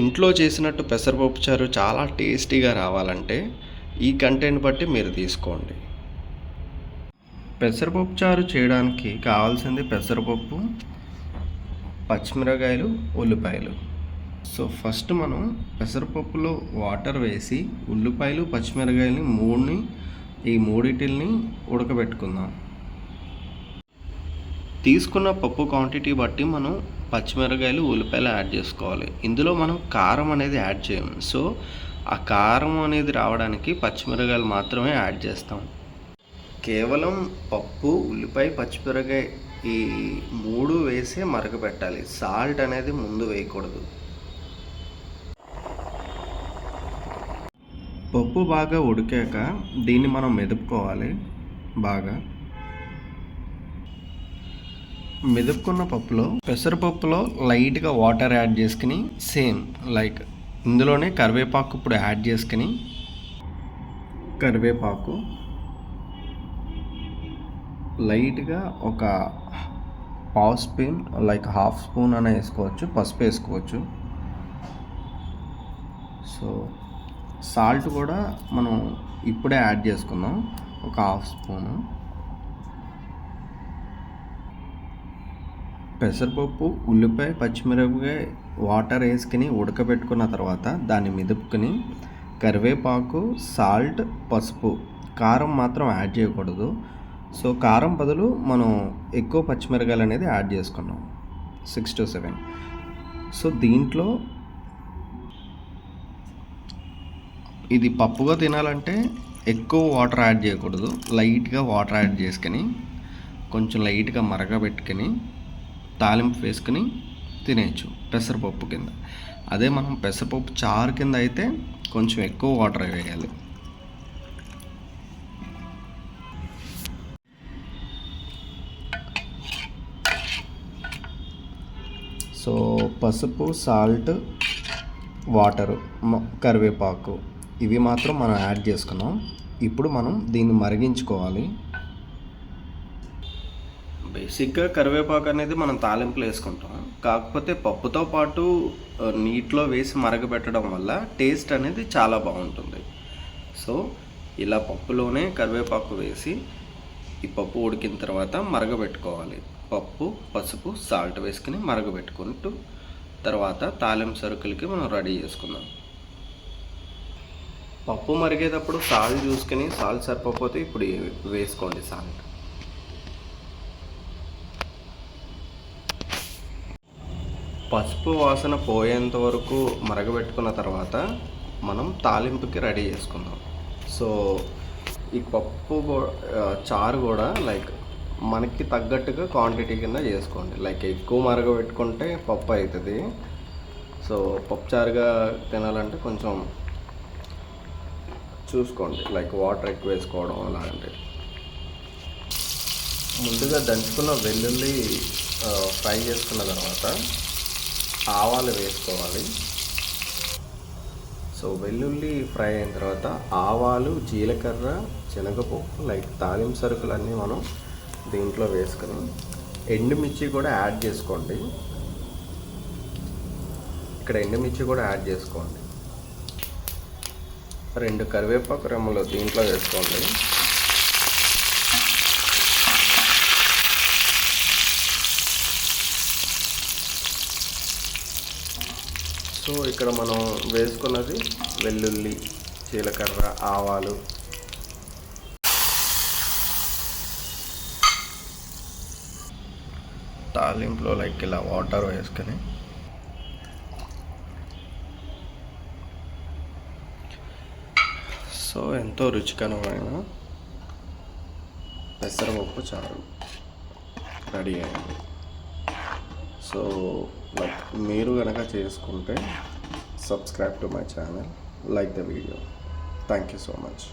ఇంట్లో చేసినట్టు పెసరపప్పు చారు చాలా టేస్టీగా రావాలంటే ఈ కంటెంట్ బట్టి మీరు తీసుకోండి. పెసరపప్పు చారు చేయడానికి కావాల్సింది పెసరపప్పు పచ్చిమిరకాయలు ఉల్లిపాయలు. సో ఫస్ట్ మనం పెసరపప్పులో వాటర్ వేసి ఉల్లిపాయలు పచ్చిమిరకాయలని మూడుని ఈ మూడిటిల్ని ఉడకబెట్టుకుందాం. తీసుకున్న పప్పు క్వాంటిటీ బట్టి మనం పచ్చిమిరకాయలు ఉల్లిపాయలు యాడ్ చేసుకోవాలి. ఇందులో మనం కారం అనేది యాడ్ చేయము. సో ఆ కారం అనేది రావడానికి పచ్చిమిరకాయలు మాత్రమే యాడ్ చేస్తాం. కేవలం పప్పు ఉల్లిపాయ పచ్చిమిరకాయ ఈ మూడు వేసే మరగపెట్టాలి సాల్ట్ అనేది ముందు వేయకూడదు. పప్పు బాగా ఉడికాక దీన్ని మనం మెదుపుకోవాలి. బాగా. మెదుపుకున్న పప్పులో పెసరపప్పులో లైట్గా వాటర్ యాడ్ చేసుకుని సేమ్ లైక్ ఇందులోనే కరివేపాకు ఇప్పుడు యాడ్ చేసుకుని కరివేపాకు లైట్గా ఒక పావు స్పూన్ లైక్ హాఫ్ స్పూన్ అనే వేసుకోవచ్చు పసుపు వేసుకోవచ్చు. సో సాల్ట్ కూడా మనం ఇప్పుడే యాడ్ చేసుకుందాం ఒక హాఫ్ స్పూను. పెసరపప్పు ఉల్లిపాయ పచ్చిమిరపకాయ వాటర్ వేసుకుని ఉడకబెట్టుకున్న తర్వాత దాన్ని మెదుపుకుని కరివేపాకు సాల్ట్ పసుపు కారం మాత్రం యాడ్ చేయకూడదు. సో కారం బదులు మనం ఎక్కువ పచ్చిమిరకాయలు అనేది యాడ్ చేసుకున్నాం. Six to seven. సో దీంట్లో ఇది పప్పుగా తినాలంటే ఎక్కువ వాటర్ యాడ్ చేయకూడదు. లైట్గా వాటర్ యాడ్ చేసుకొని కొంచెం లైట్గా మరగబెట్టుకొని తాలింపు వేసుకుని తినేయచ్చు పెసరపప్పు కింద. అదే మనం పెసరపప్పు చారు కింద అయితే కొంచెం ఎక్కువ వాటర్ వేయాలి. సో పసుపు సాల్ట్ వాటరు కరివేపాకు ఇవి మాత్రం మనం యాడ్ చేసుకున్నాం. ఇప్పుడు మనం దీన్ని మరిగించుకోవాలి. బేసిక్గా కరివేపాకు అనేది మనం తాలింపులు వేసుకుంటాం. కాకపోతే పప్పుతో పాటు నీటిలో వేసి మరగబెట్టడం వల్ల టేస్ట్ అనేది చాలా బాగుంటుంది. సో ఇలా పప్పులోనే కరివేపాకు వేసి ఈ పప్పు ఉడికిన తర్వాత మరగబెట్టుకోవాలి. పప్పు పసుపు సాల్ట్ వేసుకుని మరగబెట్టుకుంటూ తర్వాత తాలింపు సరుకులకి మనం రెడీ చేసుకుందాం. పప్పు మరిగేటప్పుడు సాల్ట్ చూసుకుని సాల్ట్ సరిపోతే ఇప్పుడు వేసుకోండి సాల్ట్. పసుపు వాసన పోయేంత వరకు మరగబెట్టుకున్న తర్వాత మనం తాలింపుకి రెడీ చేసుకుందాం. సో ఈ పప్పు చారు కూడా లైక్ మనకి తగ్గట్టుగా క్వాంటిటీ కింద చేసుకోండి. లైక్ ఎక్కువ మరగబెట్టుకుంటే పప్పు అవుతుంది సో పప్పు చారుగా తినాలంటే కొంచెం చూసుకోండి. లైక్ వాటర్ ఎక్కువ వేసుకోవడం అలాంటివి ముందుగా దంచుకున్న వెల్లుల్లి ఫ్రై చేసుకున్న తర్వాత ఆవాలు వేసుకోవాలి. సో వెల్లుల్లి ఫ్రై అయిన తర్వాత ఆవాలు జీలకర్ర శనగపప్పు లైక్ తాలింపు సరుకులన్నీ మనం దీంట్లో వేసుకుని ఎండుమిర్చి కూడా యాడ్ చేసుకోండి. ఇక్కడ ఎండుమిర్చి కూడా యాడ్ చేసుకోండి. రెండు కరివేపాకు రెమ్మలు దీంట్లో వేసుకోండి. సో ఇక్కడ మనం వేసుకున్నది వెల్లుల్లి జీలకర్ర ఆవాలు. తాలింపులో లైక్ ఇలా వాటర్ వేసుకొని. సో ఎంతో రుచికరమైన పెసరపప్పు చారు రెడీ అయింది. సో మీరు కనుక చేసుకుంటే subscribe to my channel like the video thank you so much